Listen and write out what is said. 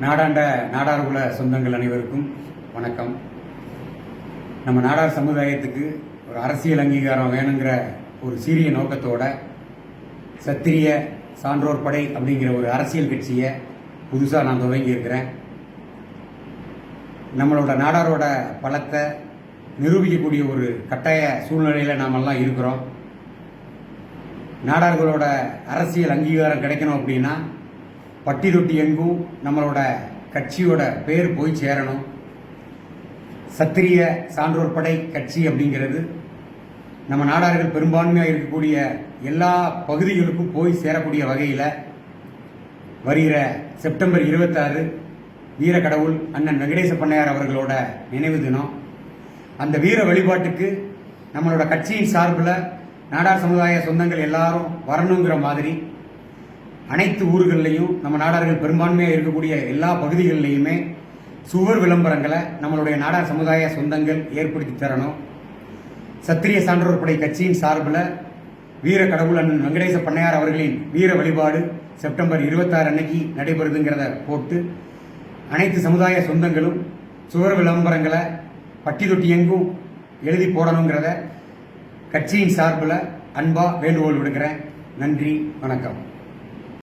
நாடாண்ட நாடார்குல சொந்தங்கள் அனைவருக்கும் வணக்கம். நம்ம நாடார் சமுதாயத்துக்கு ஒரு அரசியல் அங்கீகாரம் வேணுங்கிற ஒரு சீரிய நோக்கத்தோட சத்திரிய சான்றோர் படை அப்படிங்கிற ஒரு அரசியல் கட்சியை புதுசாக நான் துவங்கியிருக்கிறேன் நம்மளோட நாடாரோட பலத்தை நிரூபிக்கக்கூடிய ஒரு கட்டாய சூழ்நிலையில் நாமெல்லாம் இருக்கிறோம். நாடார்களோட அரசியல் அங்கீகாரம் கிடைக்கணும் அப்படின்னா பட்டி தொட்டி எங்கும் நம்மளோட கட்சியோட பேர் போய் சேரணும். சத்திரிய சான்றோர் படை கட்சி அப்படிங்கிறது நம்ம நாடார்கள் பெரும்பான்மையாக இருக்கக்கூடிய எல்லா பகுதிகளுக்கும் போய் சேரக்கூடிய வகையில் வருகிற செப்டம்பர் இருபத்தாறு வீரக்கடவுள் அண்ணன் வெங்கடேச பண்ணையார் அவர்களோட நினைவு தினம். அந்த வீர வழிபாட்டுக்கு நம்மளோட கட்சியின் சார்பில் நாடார் சமுதாய சொந்தங்கள் எல்லாரும் வரணுங்கிற மாதிரி அனைத்து ஊர்கள்லையும் நம்ம நாடார்கள் பெரும்பான்மையாக இருக்கக்கூடிய எல்லா பகுதிகளிலையுமே சுவர் விளம்பரங்களை நம்மளுடைய நாடார் சமுதாய சொந்தங்கள் ஏற்படுத்தி தரணும். சத்திரிய சான்றோர் படை கட்சியின் சார்பில் வீர கடவுள் அண்ணன் வெங்கடேச பண்ணையார் அவர்களின் வீர வழிபாடு செப்டம்பர் இருபத்தாறு அன்னைக்கு நடைபெறுதுங்கிறத போட்டு அனைத்து சமுதாய சொந்தங்களும் சுவர் விளம்பரங்களை பட்டி தொட்டி எங்கும் எழுதி போடணுங்கிறத கட்சியின் சார்பில் அன்பா வேண்டுகோள் விடுக்கிறேன். நன்றி வணக்கம்.